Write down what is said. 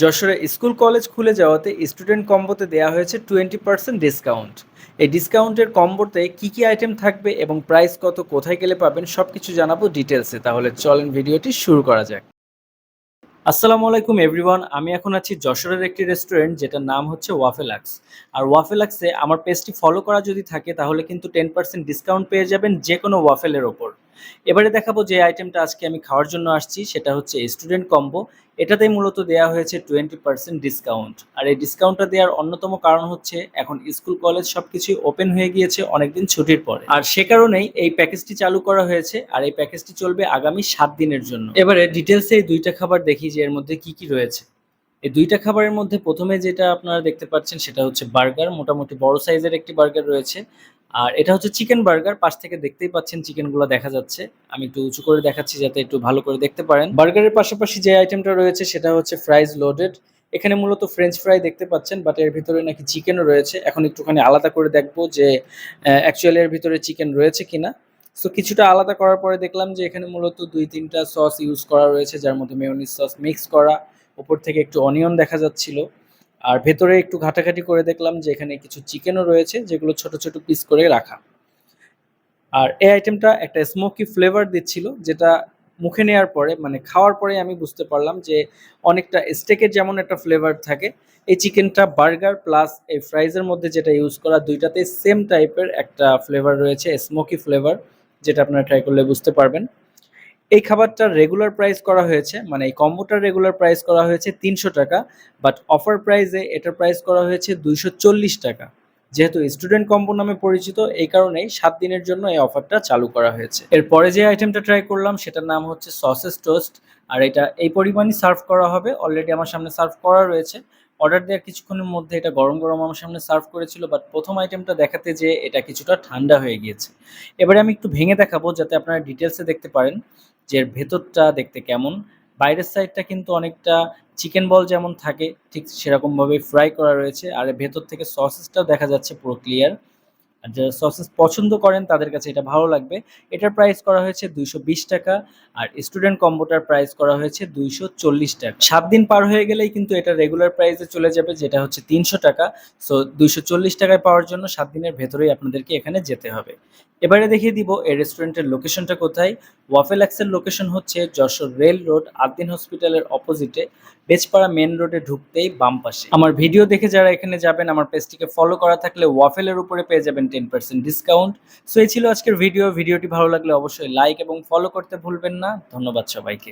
যশোরে school college খুলে যাওয়াতে স্টুডেন্ট কম্বোতে দেওয়া হয়েছে টোয়েন্টি পার্সেন্ট ডিসকাউন্ট। এই ডিসকাউন্টের কম্বোতে কি কি আইটেম থাকবে এবং প্রাইস কত, কোথায় গেলে পাবেন সব কিছু জানাব ডিটেলসে। তাহলে চলেন ভিডিওটি শুরু করা যাক। আসসালামু আলাইকুম এভরিওয়ান, আমি এখন আছি যশোরের একটি রেস্টুরেন্ট যেটার নাম হচ্ছে ওয়াফেলাক্স। আর ওয়াফেলাক্সে আমার পেজটি ফলো করা যদি থাকে, তাহলে কিন্তু টেন পার্সেন্ট ডিসকাউন্ট পেয়ে যাবেন যে কোনো ওয়াফেলের ওপর। এবারে দেখাবো যে আইটেমটা আজকে আমি খাওয়ার জন্য আসছি, সেটা হচ্ছে স্টুডেন্ট কম্বো এটাতেই মূলত দেওয়া হয়েছে টোয়েন্টি পার্সেন্ট ডিসকাউন্ট আর এই ডিসকাউন্টটা দেওয়ার অন্যতম কারণ হচ্ছে, এখন স্কুল কলেজ সবকিছুই ওপেন হয়ে গিয়েছে অনেকদিন ছুটির পরে। আর সে কারণেই এই প্যাকেজটি চালু করা হয়েছে, আর এই প্যাকেজটি চলবে আগামী সাত দিনের জন্য। এবারে ডিটেলসে এই দুইটা খাবার দেখি যে এর মধ্যে কি কি রয়েছে। এই দুইটা খাবারের মধ্যে প্রথমে যেটা আপনারা দেখতে পাচ্ছেন, সেটা হচ্ছে বার্গার মোটামুটি বড় সাইজের একটি বার্গার রয়েছে। আর এটা হচ্ছে চিকেন বার্গার। পাশ থেকে দেখতেই পাচ্ছেন চিকেনগুলো দেখা যাচ্ছে। আমি একটু উঁচু করে দেখাচ্ছি যাতে একটু ভালো করে দেখতে পারেন। বার্গারের পাশাপাশি যে আইটেমটা রয়েছে সেটা হচ্ছে ফ্রাইজ লোডেড এখানে মূলত ফ্রেঞ্চ ফ্রাই দেখতে পাচ্ছেন বাট এর ভিতরে নাকি চিকেনও রয়েছে। এখন একটুখানি আলাদা করে দেখব যে অ্যাকচুয়ালি এর ভিতরে চিকেন রয়েছে কিনা। সো কিছুটা আলাদা করার পরে দেখলাম যে এখানে মূলত দুই তিনটা সস ইউজ করা রয়েছে, যার মধ্যে মেয়নিজ সস মিক্স করা। উপর থেকে একটু অনিয়ন দেখা যাচ্ছিল। আর ভেতরে একটু ঘাটাঘাটি করে দেখলাম যে এখানে কিছু চিকেনও রয়েছে, যেগুলো ছোট ছোট পিস করে রাখা। আর এই আইটেমটা একটা স্মোকি ফ্লেভার দিচ্ছিল, যেটা মুখে নেওয়ার পরে মানে খাওয়ার পরে আমি বুঝতে পারলাম যে অনেকটা স্টেকের যেমন একটা ফ্লেভার থাকে, এই চিকেনটা বার্গার প্লাস এই ফ্রাইজের মধ্যে যেটা ইউজ করা, দুইটাতে সেম টাইপের একটা ফ্লেভার রয়েছে স্মোকি ফ্লেভার যেটা আপনারা ট্রাই করলে বুঝতে পারবেন। এই খাবারটার রেগুলার প্রাইস করা হয়েছে মানে এই কম্বোটার রেগুলার প্রাইস করা হয়েছে তিনশো টাকা বাট অফার প্রাইসে এটার প্রাইস করা হয়েছে দুইশো চল্লিশ টাকা। যেহেতু স্টুডেন্ট কম্বো নামে পরিচিত, এই কারণেই সাত দিনের জন্য এই অফারটা চালু করা হয়েছে। এরপরে যে আইটেমটা ট্রাই করলাম, সেটার নাম হচ্ছে সসেস টোস্ট আর এটা এই পরিমাণই সার্ভ করা হবে। অলরেডি আমার সামনে সার্ভ করা রয়েছে। অর্ডার দেওয়ার কিছুক্ষণের মধ্যে এটা গরম গরম আমার সামনে সার্ভ করেছিল বাট প্রথম আইটেমটা দেখাতে যে এটা কিছুটা ঠান্ডা হয়ে গিয়েছে। এবারে আমি একটু ভেঙে দেখাবো, যাতে আপনারা ডিটেলসে দেখতে পারেন। যে ভেতরটা দেখতে কেমন। বাইরের সাইডটা কিন্তু অনেকটা চিকেন বল যেমন থাকে, ঠিক সেরকমভাবে ফ্রাই করা রয়েছে। আর ভেতর থেকে সসেসটাও দেখা যাচ্ছে পুরো ক্লিয়ার আর যারা সসেস পছন্দ করেন, তাদের কাছে এটা ভালো লাগবে। এটার প্রাইস করা হয়েছে দুইশো বিশ টাকা আর স্টুডেন্ট কম্বোটার প্রাইস করা হয়েছে দুইশো চল্লিশ টাকা। সাত দিন পার হয়ে গেলেই কিন্তু এটা রেগুলার প্রাইসে চলে যাবে, যেটা হচ্ছে তিনশো টাকা। সো দুইশো চল্লিশ টাকায় পাওয়ার জন্য সাত দিনের ভেতরেই আপনাদেরকে এখানে যেতে হবে। এবারে দেখিয়ে দিব এই রেস্টুরেন্টের লোকেশনটা কোথায়। ওয়াফেলাক্সের লোকেশন হচ্ছে যশোর রেল রোড আদ্দিন হসপিটালের অপোজিটে বেচপাড়া মেন রোডে ঢুকতেই বাম পাশে। আমার ভিডিও দেখে যারা এখানে যাবেন, আমার পেজটিকে ফলো করা থাকলে ওয়াফেলের উপরে পেয়ে যাবেন টেন পার্সেন্ট ডিসকাউন্ট সো এই ছিল আজকের ভিডিও ভিডিওটি ভালো লাগলে অবশ্যই লাইক এবং ফলো করতে ভুলবেন না। ধন্যবাদ সবাইকে।